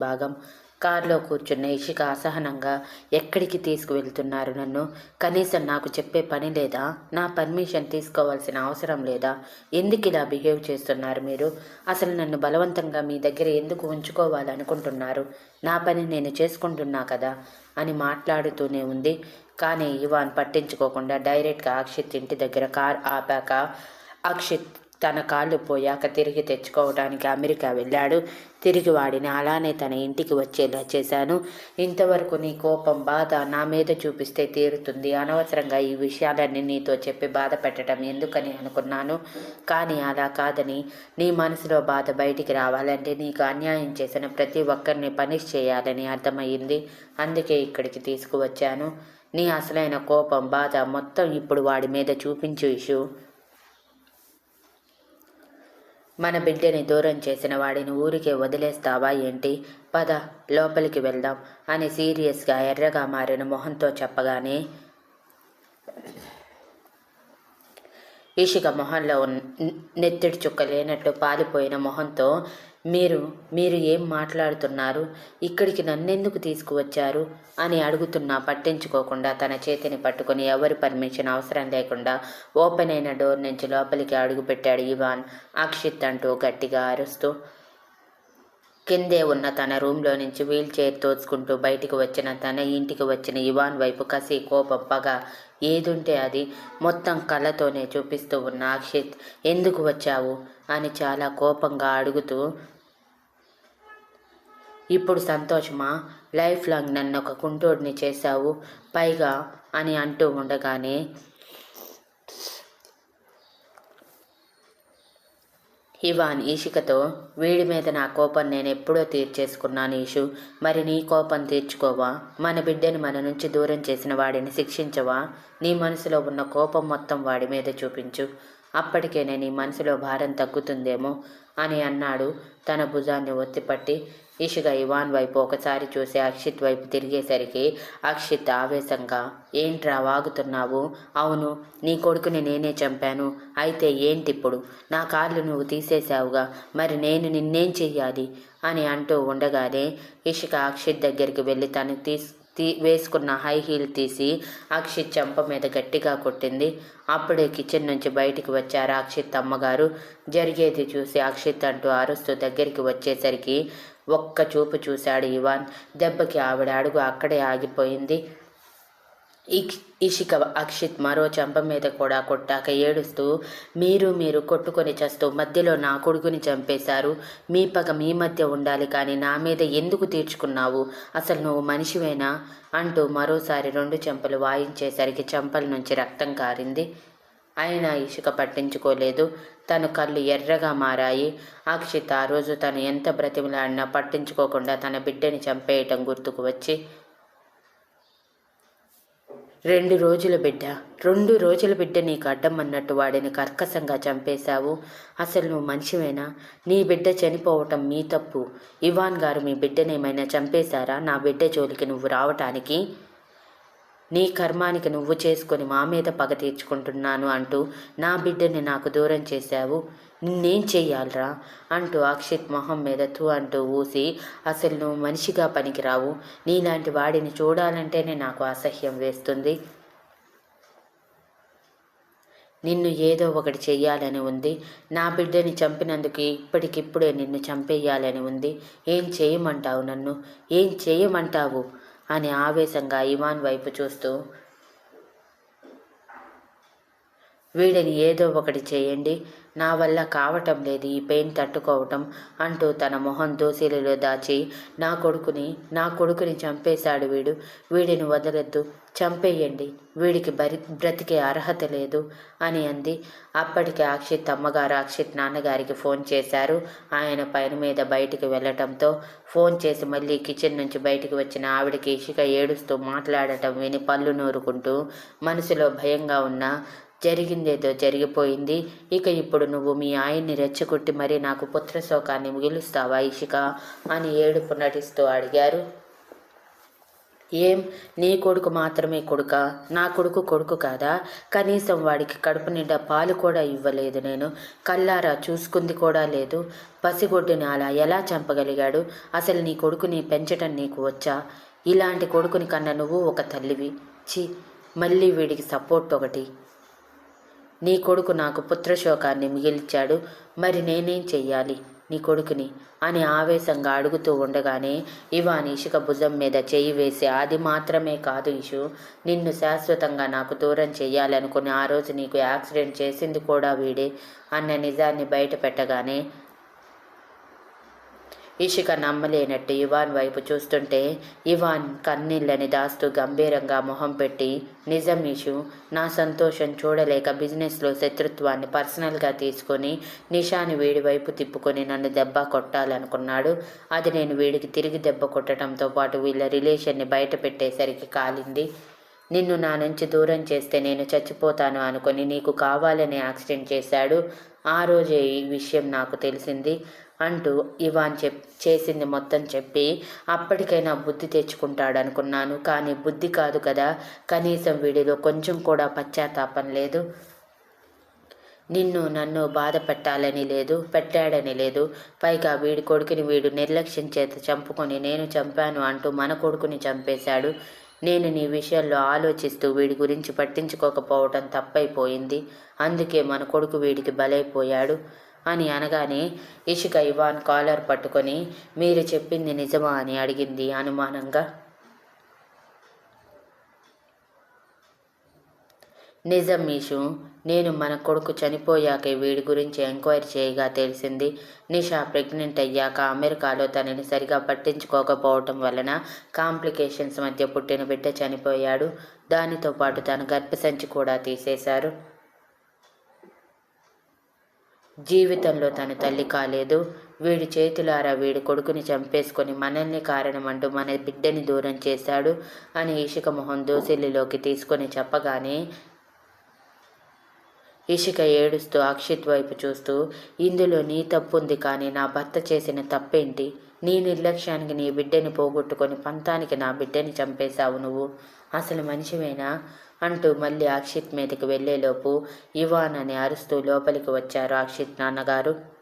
భాగం. కారులో కూర్చున్న ఇషిక అసహనంగా ఎక్కడికి తీసుకువెళ్తున్నారు నన్ను? కనీసం నాకు చెప్పే పని లేదా? నా పర్మిషన్ తీసుకోవాల్సిన అవసరం లేదా? ఎందుకు ఇలా బిహేవ్ చేస్తున్నారు మీరు? అసలు నన్ను బలవంతంగా మీ దగ్గర ఎందుకు ఉంచుకోవాలనుకుంటున్నారు? నా పని నేను చేసుకుంటున్నా కదా? అని మాట్లాడుతూనే ఉంది. కానీ ఇవాన్ పట్టించుకోకుండా డైరెక్ట్గా అక్షిత్ ఇంటి దగ్గర కార్ ఆపాక అక్షిత్ తన కాళ్ళు పోయాక తిరిగి తెచ్చుకోవడానికి అమెరికా వెళ్ళాడు. తిరిగి వాడిని అలానే తన ఇంటికి వచ్చేలా చేశాను. ఇంతవరకు నీ కోపం బాధ నా మీద చూపిస్తే తీరుతుంది. అనవసరంగా ఈ విషయాలన్నీ నీతో చెప్పి బాధ పెట్టడం ఎందుకని అనుకున్నాను? కానీ అలా కాదని నీ మనసులో బాధ బయటికి రావాలంటే నీకు అన్యాయం చేసిన ప్రతి ఒక్కరిని పనిష్ చేయాలని అర్థమయ్యింది. అందుకే ఇక్కడికి తీసుకువచ్చాను. నీ అసలైన కోపం బాధ మొత్తం ఇప్పుడు వాడి మీద చూపించు ఇష్యూ మన బిడ్డని దూరం చేసిన వాడిని ఊరికే వదిలేస్తావా ఏంటి? పద లోపలికి వెళ్దాం అని సీరియస్గా ఎర్రగా మారిన మొహంతో చెప్పగానే ఇషిక మొహంలో నెత్తిడి చుక్క లేనట్టు పాలిపోయిన మొహంతో మీరు మీరు ఏం మాట్లాడుతున్నారు? ఇక్కడికి నన్నెందుకు తీసుకువచ్చారు? అని అడుగుతున్నా పట్టించుకోకుండా తన చేతిని పట్టుకుని ఎవరి పర్మిషన్ అవసరం లేకుండా ఓపెన్ అయిన డోర్ నుంచి లోపలికి అడుగుపెట్టాడు ఇవాన్. అక్షిత్ అంటూ గట్టిగా అరుస్తూ కిందే ఉన్న తన రూమ్లో నుంచి వీల్ చైర్ తోచుకుంటూ బయటికి వచ్చిన తన ఇంటికి వచ్చిన ఇవాన్ వైపు కసి కోపం పగ ఏదుంటే అది మొత్తం కళ్ళతోనే చూపిస్తూ ఉన్న అక్షిత్ ఎందుకు వచ్చావు? అని చాలా కోపంగా అడుగుతూ ఇప్పుడు సంతోషమా? లైఫ్ లాంగ్ నన్ను ఒక కుంటోడిని చేశావు పైగా అని అంటూ ఉండగానే ఇవాన్ ఈషికతో వీడి మీద నా కోపం నేను ఎప్పుడో తీర్చేసుకున్నాను ఈషు మరి నీ కోపం తీర్చుకోవా? మన బిడ్డని మన నుంచి దూరం చేసిన వాడిని శిక్షించవా? నీ మనసులో ఉన్న కోపం మొత్తం వాడి మీద చూపించు. అప్పటికే నీ మనసులో భారం తగ్గుతుందేమో అని అన్నాడు తన భుజాన్ని ఒత్తిపట్టి. ఇషుగ ఇవాన్ వైపు ఒకసారి చూసి అక్షిత్ వైపు తిరిగేసరికి అక్షిత్ ఆవేశంగా ఏంట్రా వాగుతున్నావు? అవును నీ కొడుకుని నేనే చంపాను. అయితే ఏంటిప్పుడు? నా కాళ్ళు నువ్వు తీసేశావుగా. మరి నేను నిన్నేం చెయ్యాలి? అని అంటూ ఉండగానే ఇషిక అక్షిత్ దగ్గరికి వెళ్ళి తను తీసు తీ వేసుకున్న హై హీల్ తీసి అక్షిత్ చెంప మీద గట్టిగా కొట్టింది. అప్పుడే కిచెన్ నుంచి బయటికి వచ్చారు అక్షిత్ అమ్మగారు. జరిగేది చూసి అక్షిత్ అంటూ అరుస్తూ దగ్గరికి వచ్చేసరికి ఒక్క చూపు చూశాడు ఇవాన్. దెబ్బకి ఆవిడ అడుగు అక్కడే ఆగిపోయింది. ఇషిక అక్షిత్ మరో చెంప మీద కూడా కొట్టాక ఏడుస్తూ మీరు మీరు కొట్టుకొని చేస్తూ మధ్యలో నా కొడుకుని చంపేశారు. మీ పగ మీ మధ్య ఉండాలి కానీ నా మీద ఎందుకు తీర్చుకున్నావు? అసలు నువ్వు మనిషివేనా? అంటూ మరోసారి రెండు చెంపలు వాయించేసరికి చెంపల నుంచి రక్తం కారింది. అయినా ఇసుక పట్టించుకోలేదు. తన కళ్ళు ఎర్రగా మారాయి. అక్షిత ఆ రోజు తను ఎంత బ్రతిమలాడినా పట్టించుకోకుండా తన బిడ్డని చంపేయటం గుర్తుకు వచ్చి రెండు రోజుల బిడ్డ రెండు రోజుల బిడ్డ నీకు అడ్డం అన్నట్టు వాడిని కర్కశంగా చంపేశావు. అసలు నువ్వు మనిషివేనా? నీ బిడ్డ చనిపోవటం మీ తప్పు. ఇవాన్ గారు మీ బిడ్డనేమైనా చంపేశారా? నా బిడ్డ జోలికి నువ్వు రావటానికి నీ కర్మానికి నువ్వు చేసుకొని మా మీద పగ తీర్చుకుంటున్నాను అంటూ నా బిడ్డని నాకు దూరం చేశావు. నిన్నేం చెయ్యాలరా? అంటూ అక్షిత్ మొహం మీద తూ అంటూ ఊసి అసలు నువ్వు మనిషిగా పనికిరావు. నీలాంటి వాడిని చూడాలంటేనే నాకు అసహ్యం వేస్తుంది. నిన్ను ఏదో ఒకటి చెయ్యాలని ఉంది. నా బిడ్డని చంపినందుకు ఇప్పటికిప్పుడే నిన్ను చంపేయాలని ఉంది. ఏం చేయమంటావు నన్ను? ఏం చేయమంటావు? అని ఆవేశంగా ఇమాన్ వైపు చూస్తూ వీడిని ఏదో ఒకటి చేయండి నా వల్ల కావటం లేదు ఈ పెయిన్ తట్టుకోవటం అంటూ తన మొహం దోసిలిలో దాచి నా కొడుకుని నా కొడుకుని చంపేశాడు వీడు. వీడిని వదలొద్దు చంపేయండి వీడికి బరి బ్రతికే అర్హత లేదు అని అంది. అప్పటికి అక్షిత్ అమ్మగారు అక్షిత్ నాన్నగారికి ఫోన్ చేశారు. ఆయన పైన మీద బయటికి వెళ్ళటంతో ఫోన్ చేసి మళ్ళీ కిచెన్ నుంచి బయటికి వచ్చిన ఆవిడకి ఇషిక ఏడుస్తూ మాట్లాడటం విని పళ్ళు నూరుకుంటూ మనసులో భయంగా ఉన్న జరిగిందేదో జరిగిపోయింది. ఇక ఇప్పుడు నువ్వు మీ ఆయన్ని రెచ్చగొట్టి మరి నాకు పుత్రశోకాన్ని మిగిలుస్తావా ఇషిక? అని ఏడుపు నటిస్తూ అడిగారు. ఏం? నీ కొడుకు మాత్రమే కొడుక? నా కొడుకు కొడుకు కాదా? కనీసం వాడికి కడుపు నిండా పాలు కూడా ఇవ్వలేదు నేను. కల్లారా చూసుకుంది కూడా లేదు. పసిగొడ్డుని అలా ఎలా చంపగలిగాడు? అసలు నీ కొడుకుని పెంచటం నీకు వచ్చా? ఇలాంటి కొడుకుని కన్నా నువ్వు ఒక తల్లివి. చి మళ్ళీ వీడికి సపోర్ట్ ఒకటి. నీ కొడుకు నాకు పుత్రశోకాన్ని మిగిల్చాడు మరి నేనేం చెయ్యాలి? నీ కొడుకుని? అని ఆవేశంగా అడుగుతూ ఉండగానే ఇవాన్ ఇషుక భుజం మీద చేయి వేసి అది మాత్రమే కాదు ఇషు. నిన్ను శాశ్వతంగా నాకు దూరం చెయ్యాలనుకుని ఆ రోజు నీకు యాక్సిడెంట్ చేసింది కూడా వీడే అన్న నిజాన్ని బయట పెట్టగానే ఇషిక నమ్మలేనట్టు ఇవాన్ వైపు చూస్తుంటే ఇవాన్ కన్నీళ్ళని దాస్తూ గంభీరంగా మొహం పెట్టి నిజం ఇషు నా సంతోషం చూడలేక బిజినెస్లో శత్రుత్వాన్ని పర్సనల్గా తీసుకొని నిషాని వీడి వైపు తిప్పుకొని నన్ను దెబ్బ కొట్టాలనుకున్నాడు. అది నేను వీడికి తిరిగి దెబ్బ కొట్టడంతో పాటు వీళ్ళ రిలేషన్ని బయట పెట్టేసరికి కాలింది. నిన్ను నా నుంచి దూరం చేస్తే నేను చచ్చిపోతాను అనుకొని నీకు కావాలని యాక్సిడెంట్ చేశాడు. ఆ రోజే ఈ విషయం నాకు తెలిసింది. అంటూ ఇవాన్ చెప్ చేసింది మొత్తం చెప్పి అప్పటికైనా బుద్ధి తెచ్చుకుంటాడు అనుకున్నాను కానీ బుద్ధి కాదు కదా కనీసం వీడిలో కొంచెం కూడా పశ్చాత్తాపం లేదు. నిన్ను నన్ను బాధ పెట్టాలని లేదు పెట్టాడని లేదు. పైగా వీడి కొడుకుని వీడు నిర్లక్ష్యం చేత చంపుకొని నేను చంపాను అంటూ మన కొడుకుని చంపేశాడు. నేను నీ విషయంలో ఆలోచిస్తూ వీడి గురించి పట్టించుకోకపోవటం తప్పైపోయింది. అందుకే మన కొడుకు వీడికి బలైపోయాడు. అని అనగానే ఇషిక ఇవాన్ కాలర్ పట్టుకొని మీరు చెప్పింది నిజమా అని అడిగింది అనుమానంగా. నిజం మీషు నేను మన కొడుకు చనిపోయాక వీడి గురించి ఎంక్వైరీ చేయగా తెలిసింది. నిషా ప్రెగ్నెంట్ అయ్యాక అమెరికాలో తనని సరిగా పట్టించుకోకపోవటం వలన కాంప్లికేషన్స్ మధ్య పుట్టిన బిడ్డ చనిపోయాడు. దానితో పాటు తన గర్భసంచి కూడా తీసేశారు. జీవితంలో తన తల్లి కాలేదు. వీడి చేతులారా వీడి కొడుకుని చంపేసుకొని మనల్ని కారణమంటూ మన బిడ్డని దూరం చేశాడు అని ఇషిక మొహం దోసిల్లిలోకి తీసుకొని చెప్పగానే ఇషిక ఏడుస్తూ అక్షిత్ వైపు చూస్తూ ఇందులో నీ తప్పు ఉంది కానీ నా భర్త చేసిన తప్పేంటి? నీ నిర్లక్ష్యానికి నీ బిడ్డని పోగొట్టుకొని పంతానికి నా బిడ్డని చంపేశావు నువ్వు. అసలు మనిషివేనా? అంటూ మళ్ళీ అక్షిత్ మీదకి వెళ్ళేలోపు ఇవాన్ అని అరుస్తూ లోపలికి వచ్చారు అక్షిత్ నాన్నగారు.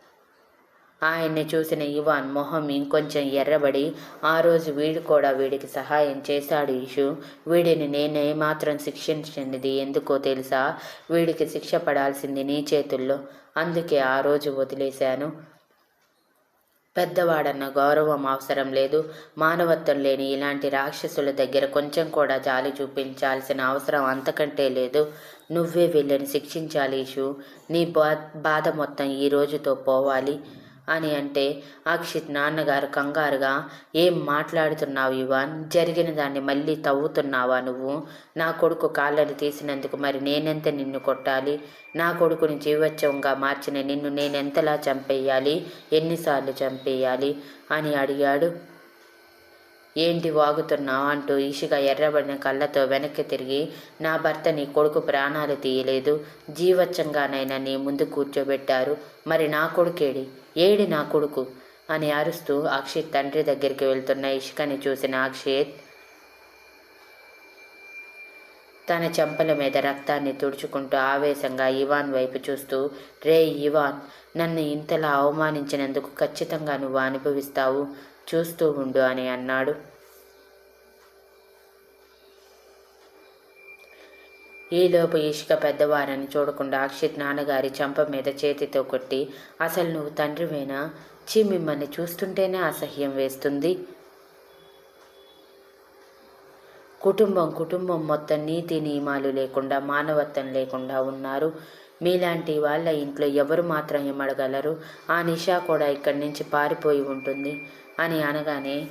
ఆయన్ని చూసిన ఇవాన్ మొహం ఇంకొంచెం ఎర్రబడి ఆ రోజు వీడు కూడా వీడికి సహాయం చేశాడు ఇషు. వీడిని నేనే మాత్రం శిక్షించినది ఎందుకో తెలుసా? వీడికి శిక్ష పడాల్సింది నీ చేతుల్లో. అందుకే ఆ రోజు వదిలేశాను. పెద్దవాడన్న గౌరవం అవసరం లేదు. మానవత్వం లేని ఇలాంటి రాక్షసుల దగ్గర కొంచెం కూడా జాలి చూపించాల్సిన అవసరం అంతకంటే లేదు. నువ్వే వీళ్ళని శిక్షించాలి ఇషు నీ బా బాధ మొత్తం ఈ రోజుతో పోవాలి. అని అంటే అక్షిత్ నాన్నగారు కంగారుగా ఏం మాట్లాడుతున్నావు ఇవాన్? జరిగిన దాన్ని మళ్ళీ తవ్వుతున్నావా నువ్వు? నా కొడుకు కాళ్ళని తీసినందుకు మరి నేనెంత నిన్ను కొట్టాలి? నా కొడుకుని జీవోత్సవంగా మార్చిన నిన్ను నేనెంతలా చంపేయాలి? ఎన్నిసార్లు చంపేయాలి? అని అడిగాడు. ఏంటి వాగుతున్నావు? అంటూ ఇషిగా ఎర్రబడిన కళ్ళతో వెనక్కి తిరిగి నా భర్త నీ కొడుకు ప్రాణాలు తీయలేదు. జీవచ్చంగానైనా నీ ముందు కూర్చోబెట్టారు. మరి నా కొడుకేడి? ఏడి నా కొడుకు? అని అరుస్తూ అక్షిత్ తండ్రి దగ్గరికి వెళ్తున్న ఇషికని చూసిన అక్షిత్ తన చెంపల మీద రక్తాన్ని తుడుచుకుంటూ ఆవేశంగా ఇవాన్ వైపు చూస్తూ రే ఇవాన్ నన్ను ఇంతలా అవమానించినందుకు ఖచ్చితంగా నువ్వు అనుభవిస్తావు. చూస్తూ ఉండు అని అన్నాడు. ఈలోపు ఇషిక పెద్దవారని చూడకుండా అక్షిత్ నాన్నగారి చంప మీద చేతితో కొట్టి అసలు నువ్వు తండ్రివేనా? చి మిమ్మల్ని చూస్తుంటేనే అసహ్యం వేస్తుంది. కుటుంబం కుటుంబం మొత్తం నీతి నియమాలు లేకుండా మానవత్వం లేకుండా ఉన్నారు. మీలాంటి వాళ్ళ ఇంట్లో ఎవరు మాత్రం ఏమడగలరు ఆ నిషా కూడా ఇక్కడి నుంచి పారిపోయి ఉంటుంది. అని అనగానే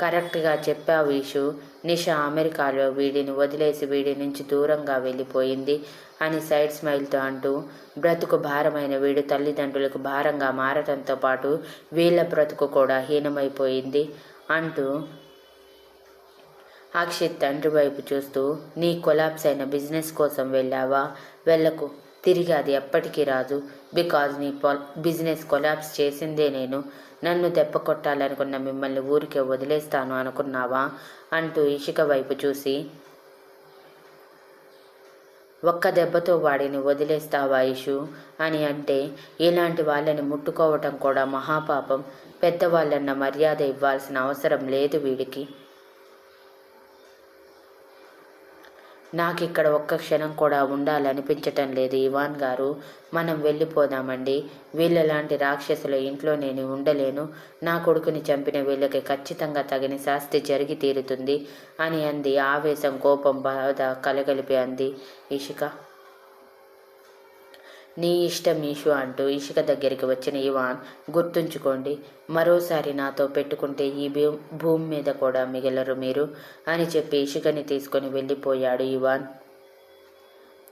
కరెక్ట్గా చెప్పావు ఈషు. నిషా అమెరికాలో వీడిని వదిలేసి వీడి నుంచి దూరంగా వెళ్ళిపోయింది అని సైడ్ స్మైల్తో అంటూ బ్రతుకు భారమైన వీడు తల్లిదండ్రులకు భారంగా మారటంతో పాటు వీళ్ళ బ్రతుకు కూడా హీనమైపోయింది అంటూ అక్షిత్ తండ్రి వైపు చూస్తూ నీ కొలాప్స్ అయిన బిజినెస్ కోసం వెళ్ళావా? వెళ్ళకు. తిరిగి అది ఎప్పటికీ రాదు బికాజ్ నీ పాల్ బిజినెస్ కొలాప్స్ చేసిందే నేను. నన్ను దెబ్బ కొట్టాలనుకున్న మిమ్మల్ని ఊరికే వదిలేస్తాను అనుకున్నావా? అంటూ ఇషిక వైపు చూసి ఒక్క దెబ్బతో వాడిని వదిలేస్తావా ఇషు? అని అంటే ఇలాంటి వాళ్ళని ముట్టుకోవటం కూడా మహాపాపం. పెద్దవాళ్ళన్న మర్యాద ఇవ్వాల్సిన అవసరం లేదు వీడికి. నాకు ఇక్కడ ఒక్క క్షణం కూడా ఉండాలనిపించటం లేదు ఇవాన్ గారు. మనం వెళ్ళిపోదామండి. వీళ్ళలాంటి రాక్షసుల ఇంట్లో నేను ఉండలేను. నా కొడుకుని చంపిన వీళ్ళకి ఖచ్చితంగా తగిన శాస్తి జరిగి తీరుతుంది అని అంది. ఆవేశం కోపం బాధ కలగలిపి అంది. ఇషిక నీ ఇష్టం ఈషు అంటూ ఇషిక దగ్గరికి వచ్చిన ఇవాన్ గుర్తుంచుకోండి మరోసారి నాతో పెట్టుకుంటే ఈ భూమి మీద కూడా మిగలరు మీరు అని చెప్పి ఇషికని తీసుకొని వెళ్ళిపోయాడు ఇవాన్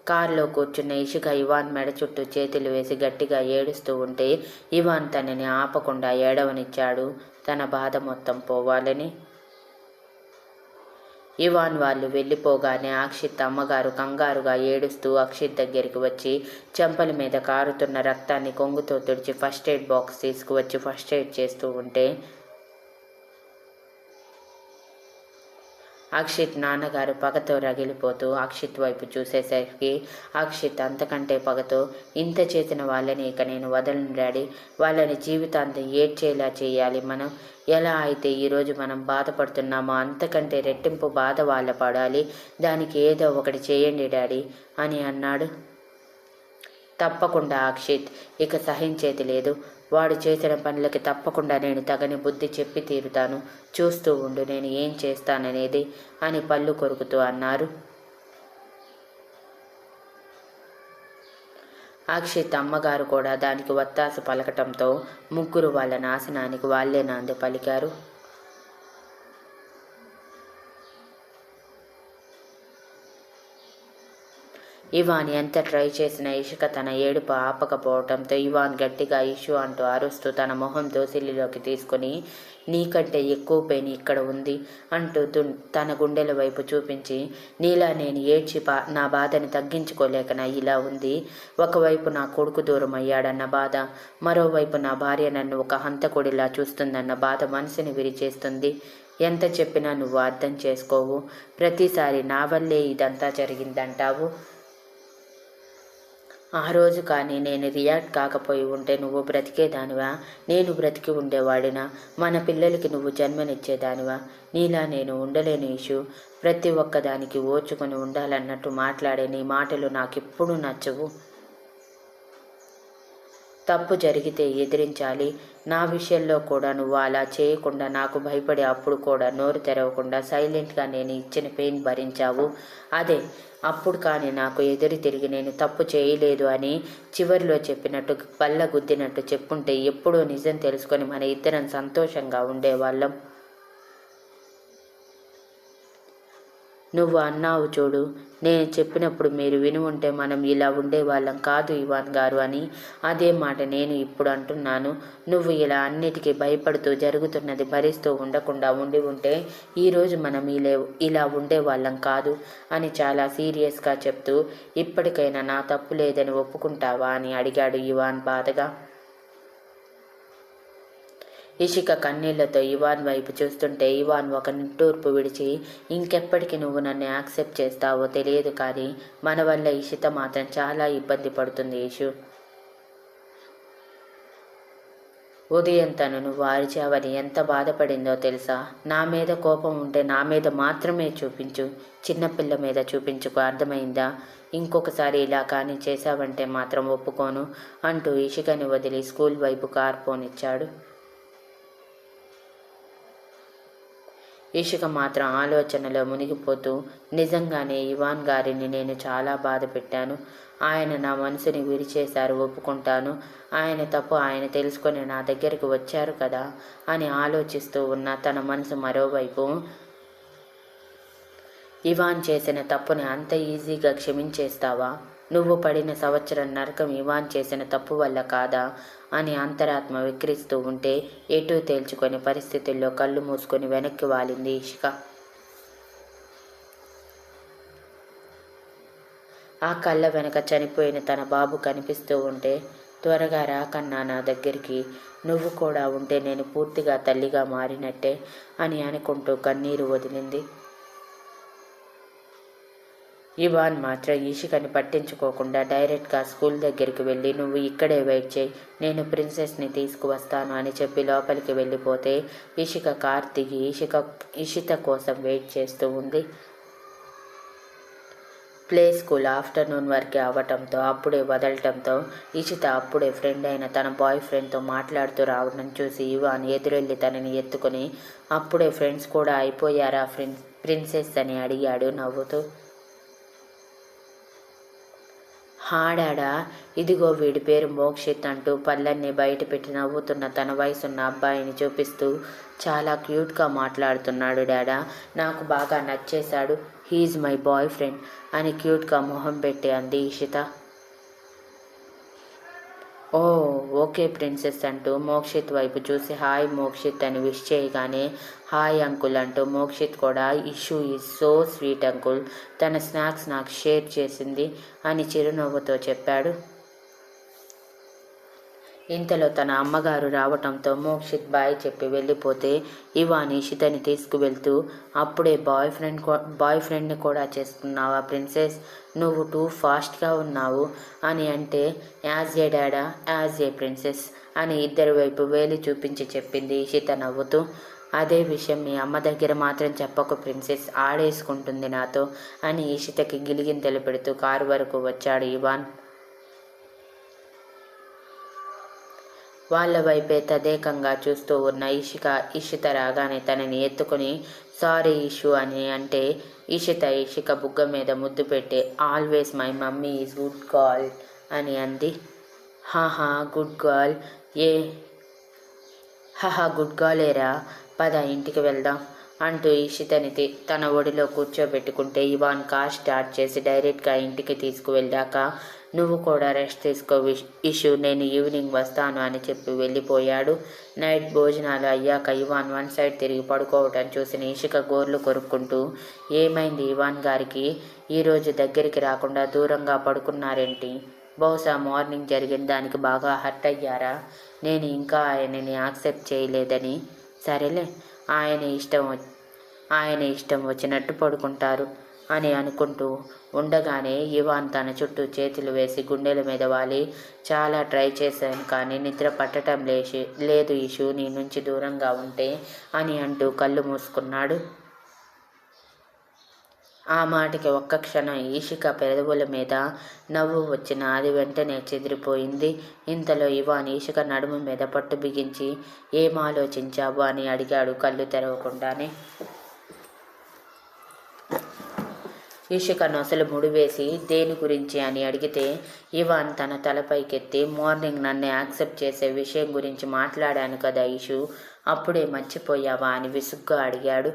కారులో కూర్చున్న ఇషిక ఇవాన్ మెడ చుట్టూ చేతులు వేసి గట్టిగా ఏడుస్తూ ఉంటే ఇవాన్ తనని ఆపకుండా ఏడవనిచ్చాడు. తన బాధ మొత్తం పోవాలని ఇవాన్ వాళ్ళు వెళ్ళిపోగానే అక్షిత్ అమ్మగారు కంగారుగా ఏడుస్తూ అక్షిత్ దగ్గరికి వచ్చి చెంపల మీద కారుతున్న రక్తాన్ని కొంగుతో తుడిచి ఫస్ట్ ఎయిడ్ బాక్స్ తీసుకువచ్చి ఫస్ట్ ఎయిడ్ చేస్తూ ఉంటే అక్షిత్ నాన్నగారు పగతో రగిలిపోతూ అక్షిత్ వైపు చూసేసరికి అక్షిత్ అంతకంటే పగతో ఇంత చేసిన వాళ్ళని ఇక నేను వదలను డాడీ. వాళ్ళని జీవితాంతం ఏడ్చేలా చేయాలి మనం. ఎలా అయితే ఈరోజు మనం బాధపడుతున్నామో అంతకంటే రెట్టింపు బాధ వాళ్ళ పడాలి. దానికి ఏదో ఒకటి చేయండి డాడీ అని అన్నాడు. తప్పకుండా అక్షిత్. ఇక సహించేది లేదు. వాడు చేసిన పనులకి తప్పకుండా నేను తగని బుద్ధి చెప్పి తీరుతాను. చూస్తూ ఉండు నేను ఏం చేస్తాననేది అని పళ్ళు కొరుకుతూ అన్నారు. అక్షిత్ అమ్మగారు కూడా దానికి వత్తాసు పలకటంతో ముగ్గురు వాళ్ళ నాశనానికి వాళ్ళే నాంది పలికారు. ఇవాన్ ఎంత ట్రై చేసినా ఇషిక తన ఏడుపు ఆపకపోవటంతో ఇవాన్ గట్టిగా ఇషు అంటూ అరుస్తూ తన మొహం దోసిలిలోకి తీసుకుని నీకంటే ఎక్కువ పెయిన్ ఇక్కడ ఉంది అంటూ తన గుండెల వైపు చూపించి నీలా నేను ఏడ్చి బా నా బాధని తగ్గించుకోలేక నా ఇలా ఉంది. ఒకవైపు నా కొడుకు దూరం అయ్యాడన్న బాధ మరోవైపు నా భార్య నన్ను ఒక హంతకుడిలా చూస్తుందన్న బాధ మనసుని విరిచేస్తుంది. ఎంత చెప్పినా నువ్వు అర్థం చేసుకోవు. ప్రతిసారి నా వల్లే ఇదంతా జరిగిందంటావు. ఆ రోజు కానీ నేను రియాక్ట్ కాకపోయి ఉంటే నువ్వు బ్రతికేదానివా నేను బ్రతికి ఉండేవాడినా? మన పిల్లలకి నువ్వు జన్మనిచ్చేదానివా? నీలా నేను ఉండలేని ఇషు ప్రతి ఒక్కదానికి ఓచుకొని ఉండాలన్నట్టు మాట్లాడే నీ మాటలు నాకెప్పుడు నచ్చవు. తప్పు జరిగితే ఎదిరించాలి. నా విషయంలో కూడా నువ్వు అలా చేయకుండా నాకు భయపడి అప్పుడు కూడా నోరు తెరవకుండా సైలెంట్గా నేను ఇచ్చిన పెయిన్ భరించావు. అదే అప్పుడు కానీ నాకు ఎదురు తిరిగి నేను తప్పు చేయలేదు అని చివరిలో చెప్పినట్టు పళ్ళ గుద్దినట్టు చెప్పుంటే ఎప్పుడూ నిజం తెలుసుకొని మన ఇద్దరం సంతోషంగా ఉండేవాళ్ళం. నువ్వు అన్నావు చూడు నేను చెప్పినప్పుడు మీరు విని ఉంటే మనం ఇలా ఉండేవాళ్ళం కాదు ఇవాన్ గారు అని. అదే మాట నేను ఇప్పుడు అంటున్నాను. నువ్వు ఇలా అన్నిటికీ భయపడుతూ జరుగుతున్నది భరిస్తూ ఉండకుండా ఉండి ఉంటే ఈరోజు మనం ఇలా ఇలా ఉండేవాళ్ళం కాదు అని చాలా సీరియస్గా చెప్తూ ఇప్పటికైనా నా తప్పు లేదని ఒప్పుకుంటావా అని అడిగాడు ఇవాన్ బాధగా. ఇషిక కన్నీళ్ళతో ఇవాన్ వైపు చూస్తుంటే ఇవాన్ ఒక నిట్టూర్పు విడిచి ఇంకెప్పటికి నువ్వు నన్ను యాక్సెప్ట్ చేస్తావో తెలియదు కానీ మన వల్ల ఇషిత మాత్రం చాలా ఇబ్బంది పడుతుంది ఇషు. ఉదయం తను నువ్వు అరిచావని ఎంత బాధపడిందో తెలుసా? నా మీద కోపం ఉంటే నా మీద మాత్రమే చూపించు. చిన్నపిల్ల మీద చూపించుకో అర్థమైందా? ఇంకొకసారి ఇలా కానీ చేశావంటే మాత్రం ఒప్పుకోను అంటూ ఇషికని వదిలి స్కూల్ వైపు కార్ పోనిచ్చాడు ఇషిక మాత్రం ఆలోచనలో మునిగిపోతూ నిజంగానే ఇవాన్ గారిని నేను చాలా బాధ పెట్టాను. ఆయన నా మనసుని విరిచేశారు ఒప్పుకుంటాను. ఆయన తప్పు ఆయన తెలుసుకొని నా దగ్గరికి వచ్చారు కదా అని ఆలోచిస్తూ ఉన్న తన మనసు మరోవైపు ఇవాన్ చేసిన తప్పుని అంత ఈజీగా క్షమించేస్తావా? నువ్వు పడిన సంవత్సరం నరకం ఇవాన్ చేసిన తప్పు వల్ల కాదా అని అంతరాత్మ విక్రిస్తూ ఉంటే ఎటూ తేల్చుకొని పరిస్థితుల్లో కళ్ళు మూసుకొని వెనక్కి వాలింది ఇషిక. ఆ కళ్ళ వెనక చనిపోయిన తన బాబు కనిపిస్తూ ఉంటే త్వరగా రాకన్నా నా దగ్గరికి నువ్వు కూడా ఉంటే నేను పూర్తిగా తల్లిగా మారినట్టే అని అనుకుంటూ కన్నీరు వదిలింది. ఇవాన్ మాత్రం ఈషికని పట్టించుకోకుండా డైరెక్ట్గా స్కూల్ దగ్గరికి వెళ్ళి నువ్వు ఇక్కడే వెయిట్ చేయి నేను ప్రిన్సెస్ని తీసుకువస్తాను అని చెప్పి లోపలికి వెళ్ళిపోతే ఇషిక కార్ దిగి ఇషిక ఇషిత కోసం వెయిట్ చేస్తూ ఉంది. ప్లే స్కూల్ ఆఫ్టర్నూన్ వరకే అవ్వటంతో అప్పుడే వదలటంతో ఇషిత అప్పుడే ఫ్రెండ్ అయిన తన బాయ్ ఫ్రెండ్తో మాట్లాడుతూ రావడం చూసి ఇవాన్ ఎదురెళ్ళి తనని ఎత్తుకొని అప్పుడే ఫ్రెండ్స్ కూడా అయిపోయారా ఫ్రెండ్స్ ప్రిన్సెస్ అని అడిగాడు నవ్వుతూ. హాడాడా ఇదిగో వీడి పేరు మోక్షిత్ అంటూ పళ్ళన్ని బయట పెట్టి నవ్వుతున్న తన వయసున్న అబ్బాయిని చూపిస్తూ చాలా క్యూట్గా మాట్లాడుతున్నాడు డాడా. నాకు బాగా నచ్చేశాడు. హీఈ్ మై బాయ్ ఫ్రెండ్ అని క్యూట్గా మొహం పెట్టి అంది ఇషిత. ఓ ఓకే ప్రిన్సెస్ అంటూ మోక్షిత్ వైపు చూసి హాయ్ మోక్షిత్ అని విష్ చేయగానే హాయ్ అంకుల్ అంటూ మోక్షిత్ కూడా Ishu is so sweet uncle తన స్నాక్స్ నాకు షేర్ చేసింది అని చిరునవ్వుతో చెప్పాడు. ఇంతలో తన అమ్మగారు రావటంతో మోక్షిత్ బాయ్ చెప్పి వెళ్ళిపోతే ఇవాన్ ఇషితని తీసుకువెళ్తూ అప్పుడే బాయ్ ఫ్రెండ్ బాయ్ ఫ్రెండ్ని కూడా చేసుకున్నావా ప్రిన్సెస్ నువ్వు టూ ఫాస్ట్గా ఉన్నావు అని అంటే as a dada as a princess అని ఇద్దరి వైపు వేలి చూపించి చెప్పింది ఇషిత నవ్వుతూ. అదే విషయం మీ అమ్మ దగ్గర మాత్రం చెప్పకు ప్రిన్సెస్ ఆడేసుకుంటుంది నాతో అని ఇషితకి గిలిగింతలు పెడుతూ కారు వరకు వచ్చాడు ఇవాన్. వాళ్ళ వైపే తదేకంగా చూస్తూ ఉన్న ఇషిక ఇషిత రాగానే తనని ఎత్తుకుని సారీ ఇషు అని అంటే ఇషిత ఇషిక బుగ్గ మీద ముద్దు పెట్టి always my mummy is good girl అని అంది. హాహా గుడ్ గర్ల్? ఏ? హహా గుడ్ గర్లేరా పద ఇంటికి వెళ్దాం అంటూ ఇషితని తన ఒడిలో కూర్చోబెట్టుకుంటే ఇవాన్ కార్ స్టార్ట్ చేసి డైరెక్ట్గా ఇంటికి తీసుకువెళ్ళాక నువ్వు కూడా రెస్ట్ తీసుకో ఇషు నేను ఈవినింగ్ వస్తాను అని చెప్పి వెళ్ళిపోయాడు. నైట్ భోజనాలు అయ్యాక ఇవాన్ వన్ సైడ్ తిరిగి పడుకోవటం చూసిన ఇషిక గోర్లు కొరుక్కుంటూ ఏమైంది ఇవాన్ గారికి? ఈరోజు దగ్గరికి రాకుండా దూరంగా పడుకున్నారేంటి? బహుశా మార్నింగ్ జరిగిన దానికి బాగా హర్ట్ అయ్యారా? నేను ఇంకా ఆయనని యాక్సెప్ట్ చేయలేదని. సరేలే ఆయన ఇష్టం ఆయన ఇష్టం వచ్చినట్టు పడుకుంటారు. అని అనుకుంటూ ఉండగానే ఇవాన్ తన చుట్టూ చేతులు వేసి గుండెల మీద వాలి. చాలా ట్రై చేశాను కానీ నిద్ర పట్టడం లేచి లేదు ఇషు నీ నుంచి దూరంగా ఉంటే అని అంటూ కళ్ళు మూసుకున్నాడు. ఆ మాటకి ఒక్క క్షణం ఈషిక పెదవుల మీద నవ్వు వచ్చిన అది వెంటనే చెదిరిపోయింది. ఇంతలో ఇవాన్ ఈషిక నడుము మీద పట్టు బిగించి ఏం ఆలోచించావు? అని అడిగాడు కళ్ళు తెరవకుండానే. ఇషిక నొసలు ముడివేసి దేని గురించి అని అడిగితే ఇవాన్ తన తలపైకెత్తి మార్నింగ్ నన్ను యాక్సెప్ట్ చేసే విషయం గురించి మాట్లాడాను కదా ఇషు అప్పుడే మర్చిపోయావా? అని విసుగ్గా అడిగాడు.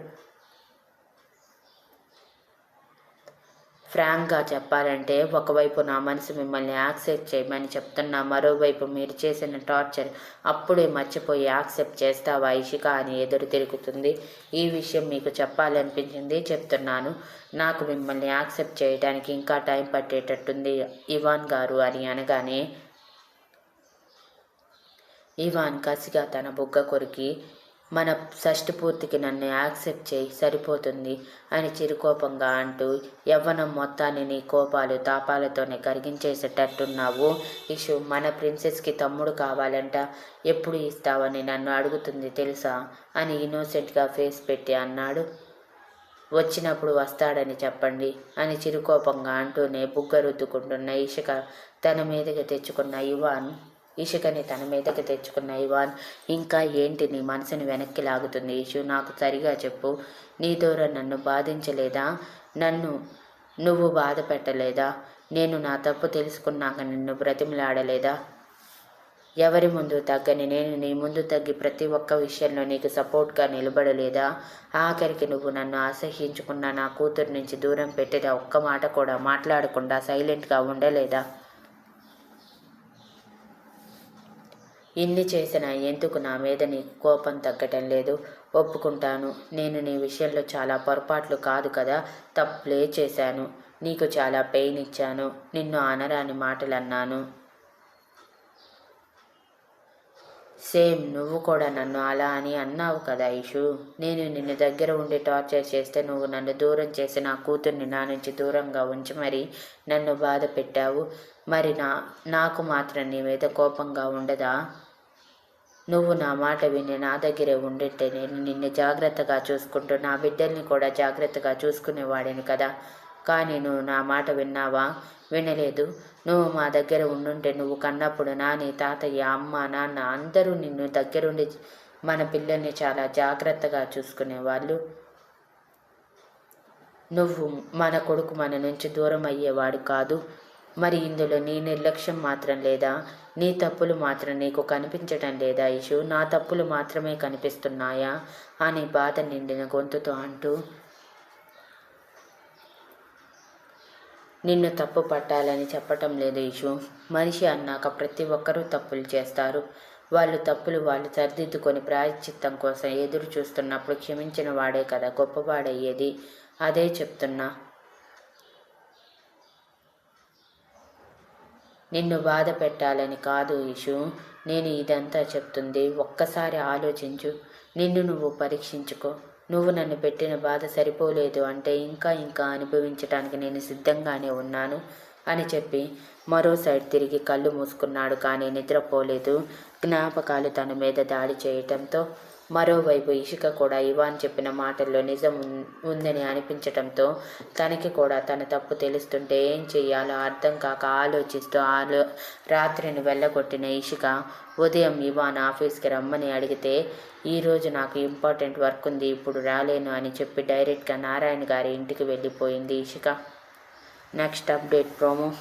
ఫ్రాంక్గా చెప్పాలంటే ఒకవైపు నా మనసు మిమ్మల్ని యాక్సెప్ట్ చేయమని చెప్తున్నా మరోవైపు మీరు చేసిన టార్చర్ అప్పుడే మర్చిపోయి యాక్సెప్ట్ చేస్తావా? ఇషిక అని ఎదురు తిరుగుతుంది. ఈ విషయం మీకు చెప్పాలనిపించింది చెప్తున్నాను. నాకు మిమ్మల్ని యాక్సెప్ట్ చేయడానికి ఇంకా టైం పట్టేటట్టుంది. ఇవాన్ గారు అని అనగానే ఇవాన్ కసిగా తన బుగ్గ కొరికి మన షష్టి పూర్తికి నన్ను యాక్సెప్ట్ చేయి సరిపోతుంది అని చిరుకోపంగా అంటూ యవ్వనం మొత్తాన్ని నీ కోపాలు తాపాలతోనే కరిగించేసేటట్టున్నావు. ఇషు మన ప్రిన్సెస్కి తమ్ముడు కావాలంట. ఎప్పుడు ఇస్తావని నన్ను అడుగుతుంది తెలుసా? అని ఇన్నోసెంట్గా ఫేస్ పెట్టి అన్నాడు. వచ్చినప్పుడు వస్తాడని చెప్పండి అని చిరుకోపంగా అంటూనే బుగ్గ రుద్దుకుంటున్న ఇషిక తన మీదకి తెచ్చుకున్న యువాన్ ఇషికని తన మీదకి తెచ్చుకున్న ఇవాన్ ఇంకా ఏంటి నీ మనసుని వెనక్కి లాగుతుంది ఇషు నాకు సరిగా చెప్పు. నీ దూరం నన్ను బాధించలేదా? నన్ను నువ్వు బాధ పెట్టలేదా? నేను నా తప్పు తెలుసుకున్నాక నిన్ను బ్రతిమలాడలేదా? ఎవరి ముందు తగ్గని నేను నీ ముందు తగ్గి ప్రతి ఒక్క విషయంలో నీకు సపోర్ట్గా నిలబడలేదా? ఆఖరికి నువ్వు నన్ను అసహ్యించుకున్న నా కూతురు నుంచి దూరం పెట్టేదా ఒక్క మాట కూడా మాట్లాడకుండా సైలెంట్గా ఉండలేదా? ఇన్ని చేసినా ఎందుకు నా మీద నీకు కోపం తగ్గటం లేదు? ఒప్పుకుంటాను. నేను నీ విషయంలో చాలా పొరపాట్లు కాదు కదా? తప్పులే చేశాను. నీకు చాలా పెయిన్ ఇచ్చాను. నిన్ను అనరాని మాటలు అన్నాను సేమ్ నువ్వు కూడా నన్ను అలా అని అన్నావు కదా ఇషు? నేను నిన్ను దగ్గర ఉండి టార్చర్ చేస్తే నువ్వు నన్ను దూరం చేసి నా కూతుర్ని నా నుంచి దూరంగా ఉంచి మరి నన్ను బాధ పెట్టావు మరి నా నాకు మాత్రం నీ మీద కోపంగా ఉండదా? నువ్వు నా మాట విని నా దగ్గరే ఉండింటే నేను నిన్ను జాగ్రత్తగా చూసుకుంటూ నా బిడ్డల్ని కూడా జాగ్రత్తగా చూసుకునేవాడిని కదా. కానీ నువ్వు నా మాట విన్నావా? వినలేదు. నువ్వు మా దగ్గర ఉండుంటే నువ్వు కన్నప్పుడు నాని తాతయ్య అమ్మ నాన్న అందరూ నిన్ను దగ్గరుండి మన పిల్లల్ని చాలా జాగ్రత్తగా చూసుకునేవాళ్ళు. నువ్వు మన కొడుకు మన నుంచి దూరం అయ్యేవాడు కాదు. మరి ఇందులో నీ నిర్లక్ష్యం మాత్రం లేదా? నీ తప్పులు మాత్రం నీకు కనిపించటం లేదా ఇషు నా తప్పులు మాత్రమే కనిపిస్తున్నాయా? అని బాధ నిండిన గొంతుతో అంటూ నిన్ను తప్పు పట్టాలని చెప్పటం లేదు ఇషు మనిషి అన్నాక ప్రతి ఒక్కరూ తప్పులు చేస్తారు. వాళ్ళు తప్పులు వాళ్ళు సరిదిద్దుకొని ప్రాయశ్చిత్తం కోసం ఎదురు చూస్తున్నప్పుడు క్షమించిన వాడే కదా గొప్పవాడయ్యేది. అదే చెప్తున్నా. నిన్ను బాధ పెట్టాలని కాదు ఇషు నేను ఇదంతా చెప్తుంది ఒక్కసారి ఆలోచించు. నిన్ను నువ్వు పరీక్షించుకో. నువ్వు నన్ను పెట్టిన బాధ సరిపోలేదు అంటే ఇంకా ఇంకా అనుభవించటానికి నేను సిద్ధంగానే ఉన్నాను అని చెప్పి మరో సైడ్ తిరిగి కళ్ళు మూసుకున్నాడు కానీ నిద్రపోలేదు. జ్ఞాపకాలు తన మీద దాడి చేయటంతో మరోవైపు ఇషిక కూడా ఇవాన్ చెప్పిన మాటల్లో నిజం ఉందని అనిపించటంతో తనకి కూడా తన తప్పు తెలుస్తుంటే ఏం చెయ్యాలో అర్థం కాక ఆలోచిస్తూ ఆలో రాత్రిని వెళ్ళగొట్టిన ఇషిక ఉదయం ఇవాన్ ఆఫీస్కి రమ్మని అడిగితే ఈరోజు నాకు ఇంపార్టెంట్ వర్క్ ఉంది ఇప్పుడు రాలేను అని చెప్పి డైరెక్ట్గా నారాయణ గారి ఇంటికి వెళ్ళిపోయింది Ishika. Next update promo.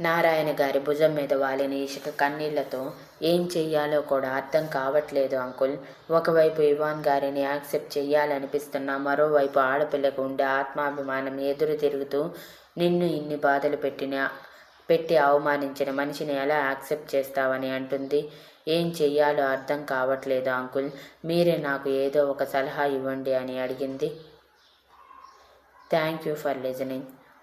Narayana గారి భుజం మీద వాలిన ఇసుక కన్నీళ్ళతో ఏం చెయ్యాలో కూడా అర్థం కావట్లేదు అంకుల్. ఒకవైపు ఇవాన్ గారిని యాక్సెప్ట్ చెయ్యాలనిపిస్తున్నా మరోవైపు ఆడపిల్లకు ఉండే ఆత్మాభిమానం ఎదురు తిరుగుతూ నిన్ను ఇన్ని బాధలు పెట్టిన పెట్టి అవమానించిన మనిషిని ఎలా యాక్సెప్ట్ చేస్తావని అంటుంది. ఏం చెయ్యాలో అర్థం కావట్లేదు అంకుల్. మీరే నాకు ఏదో ఒక సలహా ఇవ్వండి అని అడిగింది. Thank you for listening.